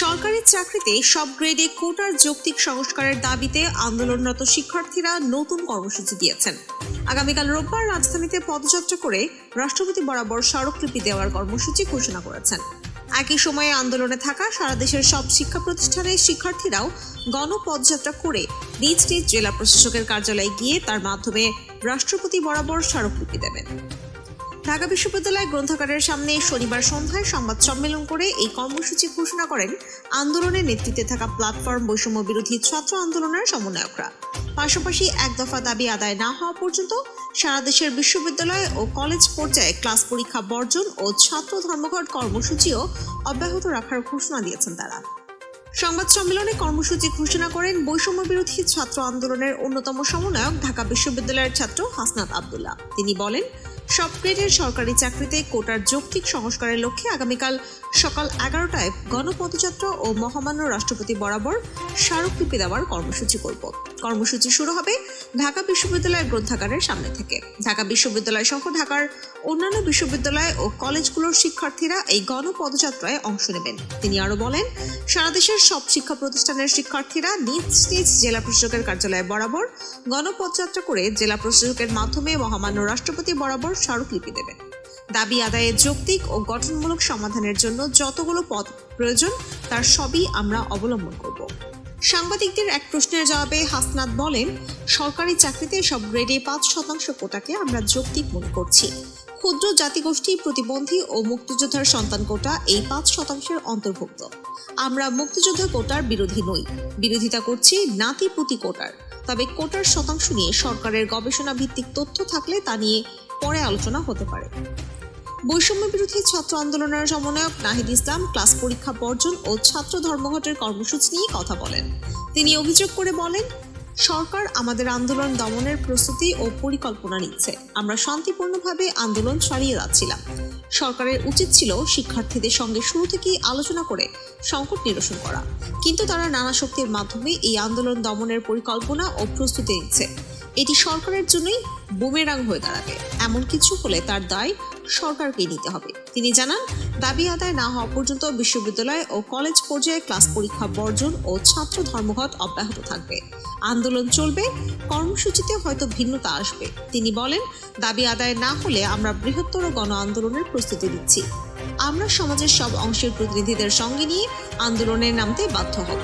সরকারি চাকরিতে সব গ্রেডে কোটার যৌক্তিক সংস্কারের দাবিতে আন্দোলনরত শিক্ষার্থীরা নতুন কর্মসূচি দিয়েছেন। আগামীকাল রোববার রাজধানীতে পদযাত্রা করে রাষ্ট্রপতি বরাবর স্মারকলিপি দেওয়ার কর্মসূচি ঘোষণা করেছেন। একই সময়ে আন্দোলনে থাকা সারা দেশের সব শিক্ষা প্রতিষ্ঠানের শিক্ষার্থীরাও গণপদযাত্রা করে নিজ নিজ জেলা প্রশাসকের কার্যালয়ে গিয়ে তার মাধ্যমে রাষ্ট্রপতি বরাবর স্মারকলিপি দেবেন। ঢাকা বিশ্ববিদ্যালয় গ্রন্থাগারের সামনে শনিবার সন্ধ্যায় সংবাদ সম্মেলন করে এই কর্মসূচি ঘোষণা করেন আন্দোলনের নেতৃত্বে থাকা প্ল্যাটফর্ম বৈষম্য বিরোধী ছাত্র আন্দোলনের সমন্বয়করা। পাশাপাশি এক দফা দাবি আদায় না হওয়া পর্যন্ত সারা দেশের বিশ্ববিদ্যালয় ও কলেজ পর্যায়ে ক্লাস পরীক্ষা বর্জন ও ছাত্র ধর্মঘট কর্মসূচিও অব্যাহত রাখার ঘোষণা দিয়েছেন তারা। সংবাদ সম্মেলনে কর্মসূচি ঘোষণা করেন বৈষম্য বিরোধী ছাত্র আন্দোলনের অন্যতম সমন্বয়ক ঢাকা বিশ্ববিদ্যালয়ের ছাত্র হাসনাত আবদুল্লাহ। তিনি বলেন সব গ্রেডের সরকারি চাকরিতে কোটার যৌক্তিক সংস্কারের লক্ষ্যে আগামীকাল সকাল এগারোটায় গণপদযাত্রা ও মহামান্য রাষ্ট্রপতি বরাবর স্মারকলিপি দেওয়ার কর্মসূচি করব। কর্মসূচি শুরু হবে ঢাকা বিশ্ববিদ্যালয়ের গ্রন্থাগারের সামনে থেকে। ঢাকা বিশ্ববিদ্যালয় সহ ঢাকার অন্যান্য বিশ্ববিদ্যালয় ও কলেজগুলোর শিক্ষার্থীরা এই গণপদযাত্রায় অংশ নেবেন। তিনি আরও বলেন, সারা দেশের সব শিক্ষা প্রতিষ্ঠানের শিক্ষার্থীরা নিজ নিজ জেলা প্রশাসকের কার্যালয়ে বরাবর গণপদযাত্রা করে জেলা প্রশাসকের মাধ্যমে মহামান্য রাষ্ট্রপতি বরাবর স্মারকলিপি দেবেন। দাবি আদায়ের যৌক্তিক ও গঠনমূলক সমাধানের জন্য যতগুলো পথ প্রয়োজন, তার সবই আমরা অবলম্বন করব। সাংবাদিকদের এক প্রশ্নের জবাবে হাসনাত বলেন, সরকারি চাকরিতে সব গ্রেডে পাঁচ শতাংশ কোটাকে আমরা যৌক্তিক মনে করছি। ক্ষুদ্র জাতিগোষ্ঠী, প্রতিবন্ধী ও মুক্তিযোদ্ধার সন্তান কোটা এই পাঁচ শতাংশের অন্তর্ভুক্ত। আমরা মুক্তিযোদ্ধা কোটার বিরোধী নই। বিরোধিতা করছি নাতিপুতি কোটার। তবে কোটার শতাংশ নিয়ে সরকারের গবেষণা ভিত্তিক তথ্য থাকলে তা নিয়ে পরে আলোচনা হতে পারে। বৈষম্য বিরোধী ছাত্র আন্দোলনের সমন্বয়ক নাহিদ ইসলাম ক্লাস পরীক্ষা বর্জন ও ছাত্র ধর্মঘটের কর্মসূচি নিয়ে কথা বলেন। তিনি অভিযোগ করে বলেন, সরকার আমাদের আন্দোলন দমনের প্রস্তুতি ও পরিকল্পনা নিচ্ছে। আমরা শান্তিপূর্ণভাবে আন্দোলন চালিয়ে যাচ্ছিলাম। সরকারের উচিত ছিল শিক্ষার্থীদের সঙ্গে শুরু থেকেই আলোচনা করে সংকট নিরসন করা। কিন্তু তারা নানা শক্তির মাধ্যমে এই আন্দোলন দমনের পরিকল্পনা ও প্রস্তুতি নিচ্ছে। এটি সরকারের জন্যই বুমেরাং হয়ে দাঁড়াবে। এমন কিছু হলে তার দায় সরকারকে নিতে হবে। তিনি জানান, দাবি আদায় না হওয়া পর্যন্ত বিশ্ববিদ্যালয় ও কলেজ পর্যায়ে ক্লাস পরীক্ষা বর্জন ও ছাত্র ধর্মঘট অব্যাহত থাকবে। আন্দোলন চলবে, কর্মসূচিতে হয়তো ভিন্নতা আসবে। তিনি বলেন, দাবি আদায় না হলে আমরা বৃহত্তর গণ আন্দোলনের প্রস্তুতি দিচ্ছি আমরা সমাজের সব অংশের প্রতিনিধিদের সঙ্গে নিয়ে আন্দোলনে নামতে বাধ্য হব।